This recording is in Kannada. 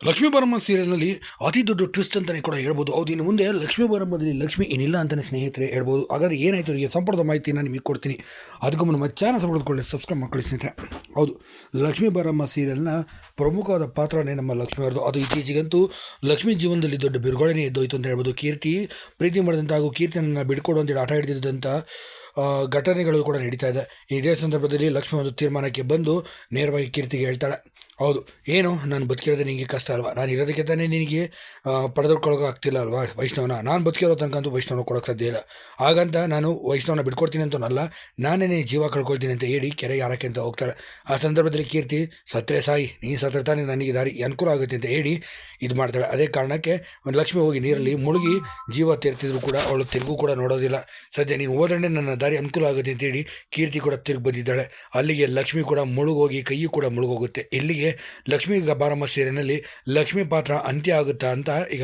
ಲಕ್ಷ್ಮೀ ಬಾರಮ್ಮ ಸೀರಿಯಲ್ನಲ್ಲಿ ಅತಿ ದೊಡ್ಡ ಟ್ವಿಸ್ಟ್ ಅಂತಲೇ ಕೂಡ ಹೇಳ್ಬೋದು. ಹೌದು, ಇನ್ನು ಮುಂದೆ ಲಕ್ಷ್ಮೀ ಬಾರಮ್ಮದಲ್ಲಿ ಲಕ್ಷ್ಮಿ ಏನಿಲ್ಲ ಅಂತಲೇ ಸ್ನೇಹಿತರೆ ಹೇಳ್ಬೋದು. ಹಾಗಾದ್ರೆ ಏನಾಯಿತು ಅವರಿಗೆ? ಸಂಪರ್ಕದ ಮಾಹಿತಿ ನಾನು ನಿಮಗೆ ಕೊಡ್ತೀನಿ. ಅದಕ್ಕೂ ಮುನ್ನ ನಮ್ಮ ಚಾನಲ್ ಸಬ್ಸ್ಕ್ರೈಬ್ ಮಾಡ್ಕೊಳ್ಳಿ ಸ್ನೇಹಿತರೆ. ಹೌದು ಲಕ್ಷ್ಮೀ ಬಾರಮ್ಮ ಸೀರಿಯಲ್ನ ಪ್ರಮುಖವಾದ ಪಾತ್ರನೇ ನಮ್ಮ ಲಕ್ಷ್ಮಿ ಅವರದು ಅದು ಇತ್ತೀಚೆಗಂತೂ ಲಕ್ಷ್ಮಿ ಜೀವನದಲ್ಲಿ ದೊಡ್ಡ ಬಿರುಗಾಳಿನೇ ಎದ್ದೋಯ್ತು ಅಂತ ಹೇಳ್ಬೋದು. ಕೀರ್ತಿ, ಪ್ರೀತಿ ಮಾಡಿದಂಥ ಹಾಗೂ ಕೀರ್ತಿಯನ್ನು ಬಿಡ್ಕೊಡು ಅಂತೇಳಿ ಆಟ ಹಿಡಿದಿದ್ದಂಥ ಘಟನೆಗಳು ಕೂಡ ನಡೀತಾ ಇದೆ. ಇದೇ ಸಂದರ್ಭದಲ್ಲಿ ಲಕ್ಷ್ಮಿ ಒಂದು ತೀರ್ಮಾನಕ್ಕೆ ಬಂದು ನೇರವಾಗಿ ಕೀರ್ತಿಗೆ ಹೇಳ್ತಾಳೆ. ಹೌದು. ಏನು? ನಾನು ಬದುಕಿರೋದೇ ನಿನಗೆ ಕಷ್ಟ ಅಲ್ವಾ? ನಾನು ಇರೋದಕ್ಕೆ ತಾನೇ ನಿನಗೆ ಪಡೆದುಕೊಳ್ಳೋಕೆ ಆಗ್ತಿಲ್ಲ ಅಲ್ವಾ ವೈಷ್ಣವನ? ನಾನು ಬದುಕಿರೋ ತನಕ ಅಂತೂ ವೈಷ್ಣವನ ಕೊಡೋಕೆ ಸಾಧ್ಯ ಇಲ್ಲ. ಹಾಗಂತ ನಾನು ವೈಷ್ಣವನ ಬಿಟ್ಕೊಡ್ತೀನಿ ಅಂತನಲ್ಲ, ನಾನೇ ಜೀವ ಕಳ್ಕೊಳ್ತೀನಿ ಅಂತ ಹೇಳಿ ಕೆರೆ ಯಾರಕ್ಕೆ ಅಂತ ಹೋಗ್ತಾರೆ ಆ ಸಂದರ್ಭದಲ್ಲಿ ಕೀರ್ತಿ, ಸತ್ರೆ ಸಾಯಿ ನೀನು ಸತ್ರೆ ತಾನೇ ನನಗೆ ದಾರಿ, ಅನುಕೂಲ ಆಗುತ್ತೆ ಅಂತ ಹೇಳಿ ಇದು ಮಾಡ್ತಾಳೆ. ಅದೇ ಕಾರಣಕ್ಕೆ ಲಕ್ಷ್ಮಿ ಹೋಗಿ ನೀರಲ್ಲಿ ಮುಳುಗಿ ಜೀವ ತೆರ್ತಿದ್ರು ಕೂಡ ಅವಳು ತಿರುಗು ಕೂಡ ನೋಡೋದಿಲ್ಲ. ಸದ್ಯ ನೀನು ಹೋದ್ರೆ ನನ್ನ ದಾರಿ ಅನುಕೂಲ ಆಗುತ್ತೆ ಅಂತೇಳಿ ಕೀರ್ತಿ ಕೂಡ ತಿರುಗಿ ಬಂದಿದ್ದಾಳೆ. ಅಲ್ಲಿಗೆ ಲಕ್ಷ್ಮಿ ಕೂಡ ಮುಳುಗೋಗಿ, ಕೈಯು ಕೂಡ ಮುಳುಗೋಗುತ್ತೆ. ಇಲ್ಲಿಗೆ ಲಕ್ಷ್ಮಿ ಬಾರಮ್ಮ ಸೀರಿಯಲ್ನಲ್ಲಿ ಲಕ್ಷ್ಮಿ ಪಾತ್ರ ಅಂತ್ಯ ಆಗುತ್ತಾ ಅಂತ ಈಗ